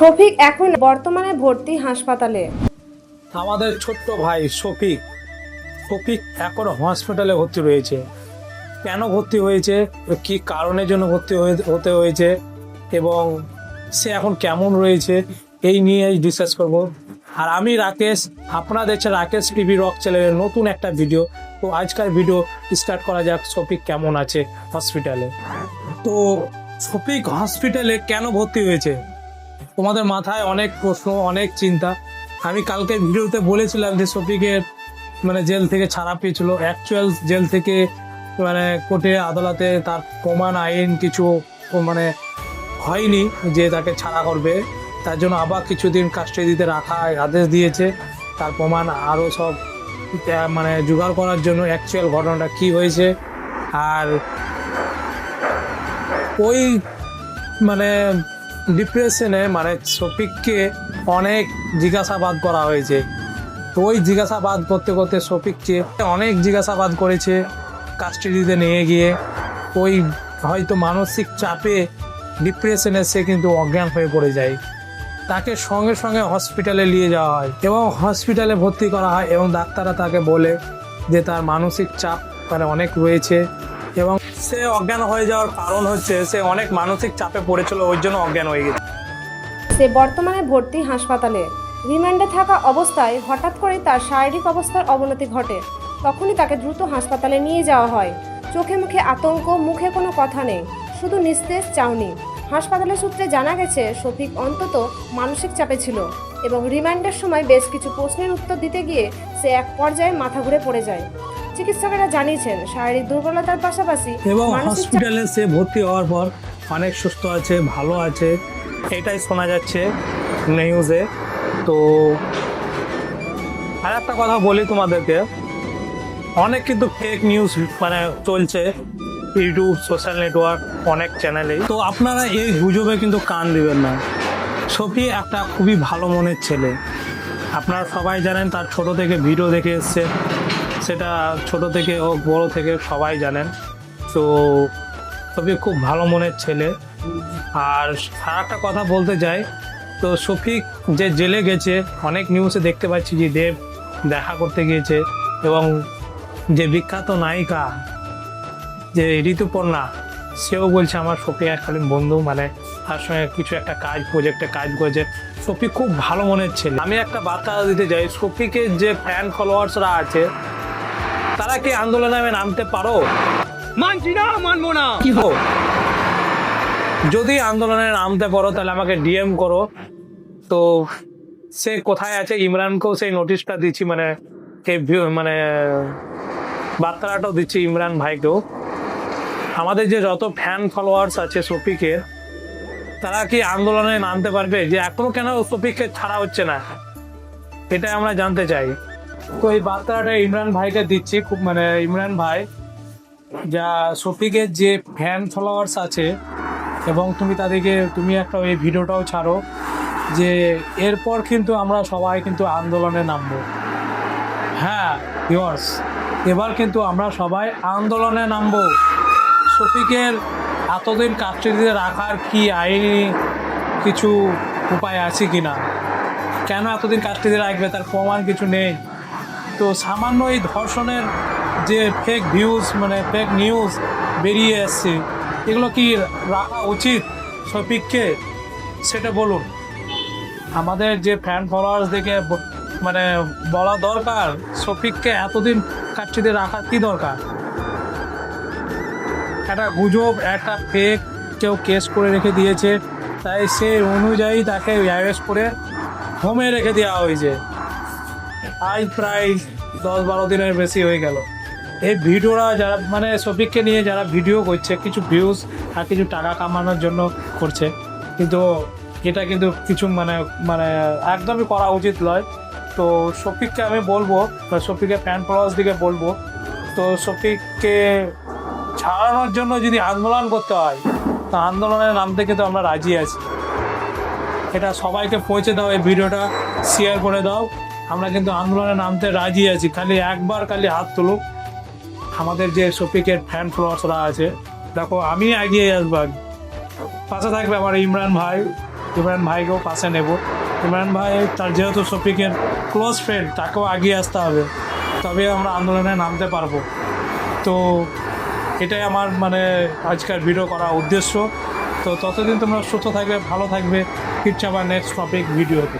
শফিক এখন বর্তমানে ভর্তি হাসপাতালে। আমাদের ছোট্ট ভাই শফিক শফিক এখন হসপিটালে ভর্তি রয়েছে। কেন ভর্তি হয়েছে? কি কারণের জন্য ভর্তি হতে হয়েছে? এবং সে এখন কেমন রয়েছে? এই নিয়ে ডিসকাস করব। আর আমি রাকেশ আপনারা দেখছেন রাকেশ টিভি রক চ্যানেলের নতুন একটা ভিডিও তো আজকাল ভিডিও স্টার্ট করা যাক, শফিক কেমন আছে হসপিটালে তো শফিক হসপিটালে কেন ভর্তি হয়েছে? তোমাদের মাথায় অনেক প্রশ্ন, অনেক চিন্তা। আমি কালকে ভিডিওতে বলেছিলাম যে শফিকের মানে জেল থেকে ছাড়া পেয়েছিল। অ্যাকচুয়াল জেল থেকে মানে কোর্টে, আদালতে তার প্রমাণ, আইন কিছু মানে হয়নি যে তাকে ছাড়া করবে। তার জন্য আবার কিছুদিন কাস্টাডিতে রাখা আদেশ দিয়েছে। তার প্রমাণ আরও সব মানে জোগাড় করার জন্য অ্যাকচুয়াল ঘটনাটা কি হয়েছে। আর ওই মানে ডিপ্রেশনে মানে শফিককে অনেক জিজ্ঞাসাবাদ করা হয়েছে। তো ওই জিজ্ঞাসাবাদ করতে করতে শফিককে অনেক জিজ্ঞাসাবাদ করেছে কাস্টাডিতে নিয়ে গিয়ে। ওই হয়তো মানসিক চাপে ডিপ্রেশনে সে কিন্তু অজ্ঞান হয়ে পড়ে যায়। তাকে সঙ্গে সঙ্গে হসপিটালে নিয়ে যাওয়া হয় এবং হসপিটালে ভর্তি করা হয় এবং ডাক্তাররা তাকে বলে যে তার মানসিক চাপ মানে অনেক রয়েছে। সে অজ্ঞান হয়ে যাওয়ার কারণ হচ্ছে সে অনেক মানসিক চাপে পড়েছিল, ওই জন্য অজ্ঞান হয়ে গেছে। সে বর্তমানে ভর্তি হাসপাতালে। রিমান্ডে থাকা অবস্থায় হঠাৎ করে তার শারীরিক অবস্থার অবনতি ঘটে। তখনই তাকে দ্রুত হাসপাতালে নিয়ে যাওয়া হয়। চোখে মুখে আতঙ্ক, মুখে কোনো কথা নেই, শুধু নিস্তেজ চাউনি। হাসপাতালের সূত্রে জানা গেছে, শফিক অন্তত মানসিক চাপে ছিল এবং রিমান্ডের সময় বেশ কিছু প্রশ্নের উত্তর দিতে গিয়ে সে এক পর্যায়ে মাথা ঘুরে পড়ে যায়। চিকিৎসকেরা জানিয়েছেন শারীরিক দুর্বলতার পাশাপাশি এবং হসপিটালে সে ভর্তি হওয়ার পর অনেক সুস্থ আছে ভালো আছে। এটাই শোনা যাচ্ছে নিউজে তো আর একটা কথা বলি তোমাদেরকে অনেক কিন্তু ফেক নিউজ মানে চলছে ইউটিউব সোশ্যাল নেটওয়ার্ক অনেক চ্যানেলেই তো আপনারা এই গুজবে কিন্তু কান দিবেন না। সফি একটা খুবই ভালো মনের ছেলে। আপনারা সবাই জানেন তার ছোট থেকে ভিডিও দেখে এসছে। সেটা ছোট থেকে হোক বড় থেকে সবাই জানেন। তো সফি খুব ভালো মনের ছেলে। আর একটা কথা বলতে যাই তো শফিক যে জেলে গেছে, অনেক নিউজে দেখতে পাচ্ছি যে দেব দেখা করতে গিয়েছে এবং যে বিখ্যাত নায়িকা যে ঋতুপর্ণা, সেও বলছে, আমার শফিক এককালীন বন্ধু। মানে তার সঙ্গে কিছু একটা কাজ প্রজেক্টে কাজ করেছে। শফিক খুব ভালো মনের ছেলে। আমি একটা বার্তা দিতে চাই শফিকের যে ফ্যান ফলোয়ার্সরা আছে তারা কি আন্দোলনে আমি নামতে পারো? মানছি না মানবো না। কি হো? যদি আন্দোলনে নামতে পারো তাহলে আমাকে ডিএম করো। তো সে কোথায় আছে? ইমরানকেও সেই নোটিশটা দিচ্ছি মানে মানে বার্তাটাও দিচ্ছি ইমরান ভাইকেও। আমাদের যে যত ফ্যান ফলোয়ার্স আছে শফিকের তারা কি আন্দোলনে নামতে পারবে? যে এখনও কেন শফিককে ছাড়া হচ্ছে না? এটা আমরা জানতে চাই। তো এই বার্তাটা ইমরান ভাইকে দিচ্ছি, খুব মানে ইমরান ভাই, যা শফিকের যে ফ্যান ফলোয়ার্স আছে, এবং তুমি তাদেরকে, তুমি একটা এই ভিডিওটাও ছাড়ো, যে এরপর কিন্তু আমরা সবাই কিন্তু আন্দোলনে নামবো। হ্যাঁ ইয়র্স এবার কিন্তু আমরা সবাই আন্দোলনে নামবো। শফিকের এতদিন কাস্টডিতে রাখার কি আইনি কিছু উপায় আছে কি না কেন এতদিন কাস্টডিতে রাখবে? তার প্রমাণ কিছু নেই। তো সামান্য এই ধর্ষণের যে ফেক ভিউজ মানে ফেক নিউজ বেরিয়ে এসছে এগুলো কি রাখা উচিত শফিককে সেটা বলুন। আমাদের যে ফ্যান ফলোয়ার্স দেখে মানে বলা দরকার শফিককে এতদিন কাটছিতে রাখা কি দরকার? একটা গুজব, একটা ফেক কেউ কেস করে রেখে দিয়েছে, তাই সে অনুযায়ী তাকে অ্যারেস্ট করে হোমে রেখে দেওয়া হয়েছে। আজ প্রায় দশ বারো দিনের বেশি হয়ে গেল। এই ভিডিওরা যারা মানে শফিককে নিয়ে যারা ভিডিও করছে, কিছু ভিউজ আর কিছু টাকা কামানোর জন্য করছে, কিন্তু এটা কিন্তু কিছু মানে মানে একদমই করা উচিত নয়। তো শফিককে আমি বলব, বা শফিকের ফ্যান ফলোয়ার্স দিকে বলব, তো শফিককে ছাড়ানোর জন্য যদি আন্দোলন করতে হয়, তো আন্দোলনের নাম থেকে তো আমরা রাজি আছি। এটা সবাইকে পৌঁছে দাও এই ভিডিওটা শেয়ার করে দাও। আমরা কিন্তু আন্দোলনে নামতে রাজি আছি। খালি একবার খালি হাত তুলুক আমাদের যে শফিকের ফ্যান ফলোয়ার্সরা আছে, দেখো, আমি এগিয়ে আসব। পাশে থাকবে আমার ইমরান ভাই। ইমরান ভাইকেও পাশে নেব। ইমরান ভাই, তার যেহেতু শফিকের ক্লোজ ফ্রেন্ড তাকেও এগিয়ে আসতে হবে। তবে আমরা আন্দোলনে নামতে পারব। তো এটাই আমার মানে আজকের ভিডিও করা উদ্দেশ্য। তো ততদিন তোমরা সুস্থ থাকবে, ভালো থাকবে। ফিরছে আবার নেক্সট টপিক ভিডিওতে